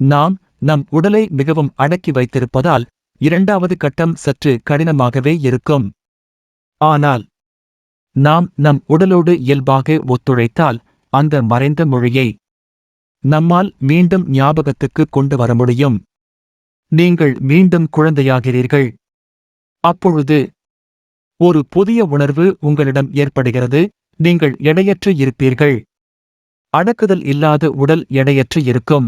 நாம் நம் உடலை மிகவும் அடக்கி வைத்திருப்பதால் இரண்டாவது கட்டம் சற்று கடினமாகவே இருக்கும். ஆனால் நாம் நம் உடலோடு இயல்பாக ஒத்துழைத்தால் அந்த மறைந்த மொழியை நம்மால் மீண்டும் ஞாபகத்துக்கு கொண்டு வர முடியும். நீங்கள் மீண்டும் குழந்தையாகிறீர்கள். அப்பொழுது ஒரு புதிய உணர்வு உங்களிடம் ஏற்படுகிறது. நீங்கள் எடையற்று இருப்பீர்கள். அடக்குதல் இல்லாத உடல் எடையற்று இருக்கும்.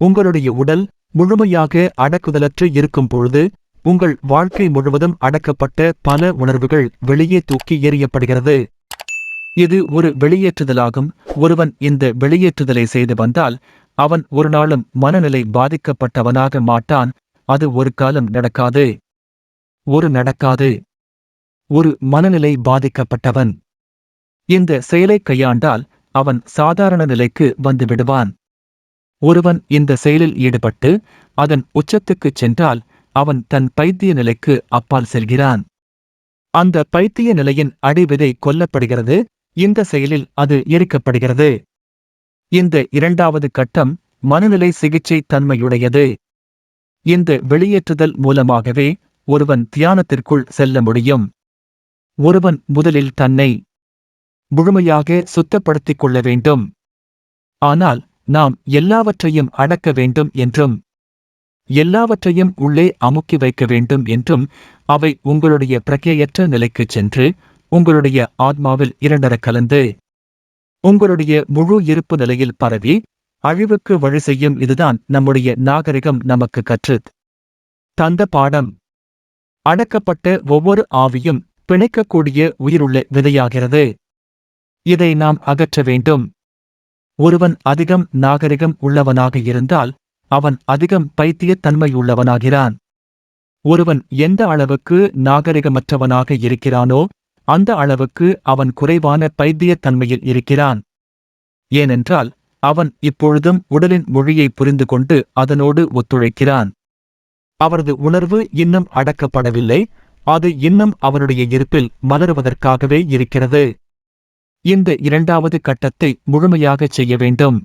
உங்களுடைய உடல் முழுமையாக அடக்குதலற்று இருக்கும் பொழுது உங்கள் வாழ்க்கை முழுவதும் அடக்கப்பட்ட பல உணர்வுகள் வெளியே தூக்கி எறியப்படுகிறது. இது ஒரு வெளியேற்றுதலாகும். ஒருவன் இந்த வெளியேற்றுதலை செய்து வந்தால் அவன் ஒரு நாளும் மனநிலை பாதிக்கப்பட்டவனாக மாட்டான். அது ஒரு காலம் நடக்காது. ஒரு நடக்காது. ஒரு மனநிலை பாதிக்கப்பட்டவன். இந்த செயலை கையாண்டால் அவன் சாதாரண நிலைக்கு வந்து விடுவான். ஒருவன் இந்த செயலில் ஈடுபட்டு அதன் உச்சத்துக்குச் சென்றால் அவன் தன் பைத்திய நிலைக்கு அப்பால் செல்கிறான். அந்த பைத்திய நிலையின் அடிவிதை கொல்லப்படுகிறது இந்த செயலில் அது எரிக்கப்படுகிறது. இந்த இரண்டாவது கட்டம் மனநிலை சிகிச்சை தன்மையுடையது. இந்த வெளியேற்றுதல் மூலமாகவே ஒருவன் தியானத்திற்குள் செல்ல முடியும். ஒருவன் முதலில் தன்னை முழுமையாக சுத்தப்படுத்திக் கொள்ள வேண்டும். ஆனால் நாம் எல்லாவற்றையும் அடக்க வேண்டும் என்றும் எல்லாவற்றையும் உள்ளே அமுக்கி வைக்க வேண்டும் என்றும் அவை உங்களுடைய பிரக்கையற்ற நிலைக்குச் சென்று உங்களுடைய ஆத்மாவில் இரண்டர கலந்து உங்களுடைய முழு இருப்பு நிலையில் பரவி அழிவுக்கு வழி செய்யும் இதுதான் நம்முடைய நாகரிகம் நமக்கு கற்றுத் தந்த பாடம். அடக்கப்பட்ட ஒவ்வொரு ஆவியும் பிணைக்கக்கூடிய உயிருள்ள விதையாகிறது. இதை நாம் அகற்ற வேண்டும். ஒருவன் அதிகம் நாகரிகம் உள்ளவனாக இருந்தால் அவன் அதிகம் பைத்தியத்தன்மையுள்ளவனாகிறான். ஒருவன் எந்த அளவுக்கு நாகரிகமற்றவனாக இருக்கிறானோ அந்த அளவுக்கு அவன் குறைவான பைத்தியத்தன்மையில் இருக்கிறான். ஏனென்றால் அவன் இப்பொழுதும் உடலின் மொழியை புரிந்து கொண்டு அதனோடு ஒத்துழைக்கிறான். அவரது உணர்வு இன்னும் அடக்கப்படவில்லை அது இன்னும் அவனுடைய இருப்பில் மலருவதற்காகவே இருக்கிறது. இந்த இரண்டாவது கட்டத்தை முழுமையாகச் செய்ய வேண்டும்.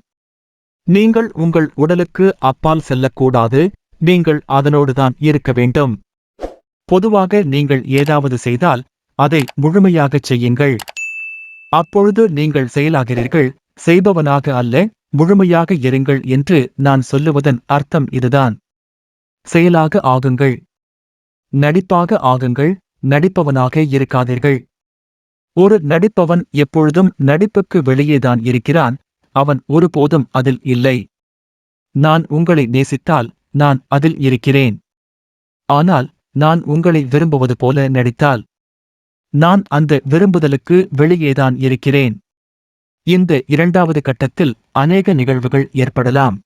நீங்கள் உங்கள் உடலுக்கு அப்பால் செல்லக்கூடாது. நீங்கள் அதனோடுதான் இருக்க வேண்டும். பொதுவாக நீங்கள் ஏதாவது செய்தால் அதை முழுமையாகச் செய்யுங்கள். அப்பொழுது நீங்கள் செயலாகிறீர்கள். செய்பவனாக அல்ல முழுமையாக இருங்கள் என்று நான் சொல்லுவதன் அர்த்தம் இதுதான். செயலாக ஆகுங்கள். நடிப்பாக ஆகுங்கள். நடிப்பவனாக இருக்காதீர்கள். ஒரு நடிப்பவன் எப்பொழுதும் நடிப்புக்கு வெளியேதான் இருக்கிறான். அவன் ஒருபோதும் அதில் இல்லை. நான் உங்களை நேசித்தால் நான் அதில் இருக்கிறேன். ஆனால் நான் உங்களை விரும்புவது போல நடித்தால் நான் அந்த விரும்புதலுக்கு வெளியேதான் இருக்கிறேன். இந்த இரண்டாவது கட்டத்தில் அநேக நிகழ்வுகள் ஏற்படலாம்.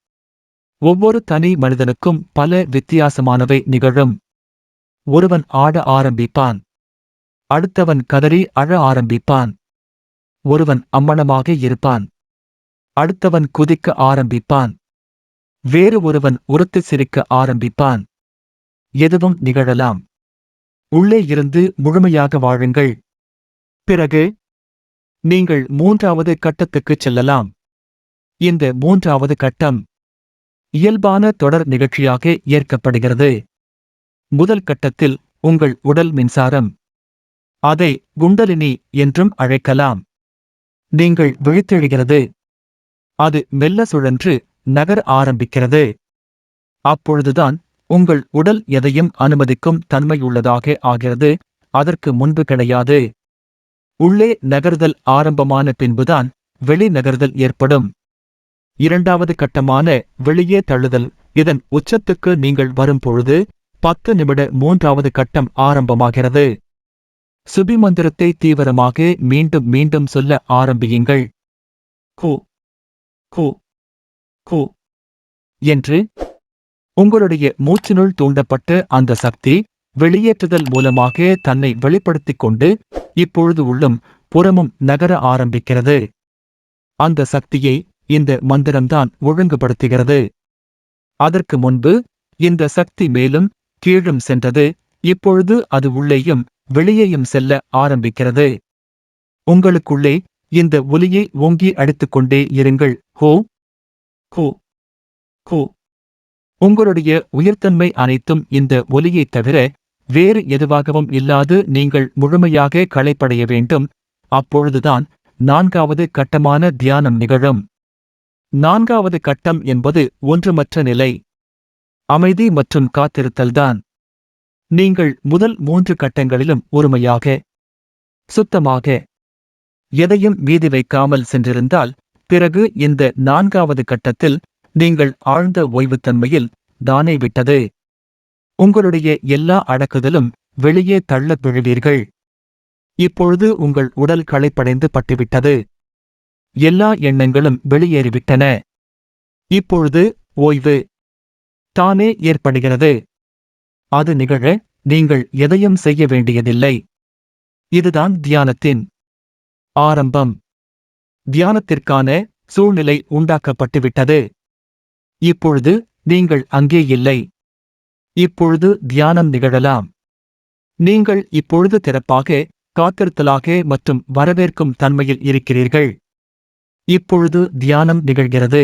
ஒவ்வொரு தனி மனிதனுக்கும் பல வித்தியாசமானவை நிகழும். ஒருவன் ஆட ஆரம்பிப்பான். அடுத்தவன் கதறி அழ ஆரம்பிப்பான். ஒருவன் அம்மணமாக இருப்பான். அடுத்தவன் குதிக்க ஆரம்பிப்பான். வேறு ஒருவன் உரத்து சிரிக்க ஆரம்பிப்பான். எதுவும் நிகழலாம். உள்ளே இருந்து முழுமையாக வாழுங்கள். பிறகு நீங்கள் மூன்றாவது கட்டத்துக்குச் செல்லலாம். இந்த மூன்றாவது கட்டம் இயல்பான தொடர் நிகழ்ச்சியாக ஏற்கப்படுகிறது. முதல் கட்டத்தில் உங்கள் உடல் மின்சாரம். அதை குண்டலினி என்றும் அழைக்கலாம். நீங்கள் விழித்தெழுகிறது. அது மெல்ல சுழன்று நகர ஆரம்பிக்கிறது. அப்பொழுதுதான் உங்கள் உடல் எதையும் அனுமதிக்கும் தன்மையுள்ளதாக ஆகிறது. அதற்கு முன்பு கிடையாது. உள்ளே நகர்தல் ஆரம்பமான பின்புதான் வெளி நகர்தல் ஏற்படும். இரண்டாவது கட்டமான வெளியே தள்ளுதல். இதன் உச்சத்துக்கு நீங்கள் வரும் பொழுது பத்து நிமிட மூன்றாவது கட்டம் ஆரம்பமாகிறது. சுபி மந்திரத்தை தீவிரமாக மீண்டும் மீண்டும் சொல்ல ஆரம்பியுங்கள். கு கு கு என்று உங்களுடைய மூச்சினுள் தூண்டப்பட்ட அந்த சக்தி வெளியேற்றுதல் மூலமாக தன்னை வெளிப்படுத்திக் கொண்டு இப்பொழுது உள்ளும் புறமும் நகர ஆரம்பிக்கிறது. அந்த சக்தியை இந்த மந்திரம்தான் ஒழுங்குபடுத்துகிறது. அதற்கு முன்பு இந்த சக்தி மேலும் கீழும் சென்றது. இப்பொழுது அது உள்ளேயும் வெளியேயும் செல்ல ஆரம்பிக்கிறது. உங்களுக்குள்ளே இந்த ஒலியை ஓங்கி அடித்துக்கொண்டே இருங்கள். ஹோ! ஹோ! ஹோ! உங்களுடைய உயிர்த்தன்மை அனைத்தும் இந்த ஒலியைத் தவிர வேறு எதுவாகவும் இல்லாது நீங்கள் முழுமையாக களைப்படைய வேண்டும். அப்பொழுதுதான் நான்காவது கட்டமான தியானம் நிகழும். நான்காவது கட்டம் என்பது ஒன்றுமற்ற நிலை. அமைதி மற்றும் காத்திருத்தல்தான். நீங்கள் முதல் மூன்று கட்டங்களிலும் ஒருமையாக சுத்தமாக எதையும் மீதி வைக்காமல் சென்றிருந்தால் பிறகு இந்த நான்காவது கட்டத்தில் நீங்கள் ஆழ்ந்த ஓய்வுத்தன்மையில் தானே விட்டது. உங்களுடைய எல்லா அடக்குதலும் வெளியே தள்ளப் விழுவீர்கள் இப்பொழுது உங்கள் உடல் களைப்படைந்து பட்டுவிட்டது. எல்லா எண்ணங்களும் வெளியேறிவிட்டன. இப்பொழுது ஓய்வு தானே ஏற்படுகிறது. அது நிகழ நீங்கள் எதையும் செய்ய வேண்டியதில்லை. இதுதான் தியானத்தின் ஆரம்பம். தியானத்திற்கான சூழ்நிலை உண்டாக்கப்பட்டுவிட்டது. இப்பொழுது நீங்கள் அங்கே இல்லை. இப்பொழுது தியானம் நிகழலாம். நீங்கள் இப்பொழுது திறப்பாக காத்திருத்தலாக மற்றும் வரவேற்கும் தன்மையில் இருக்கிறீர்கள். இப்பொழுது தியானம் நிகழ்கிறது.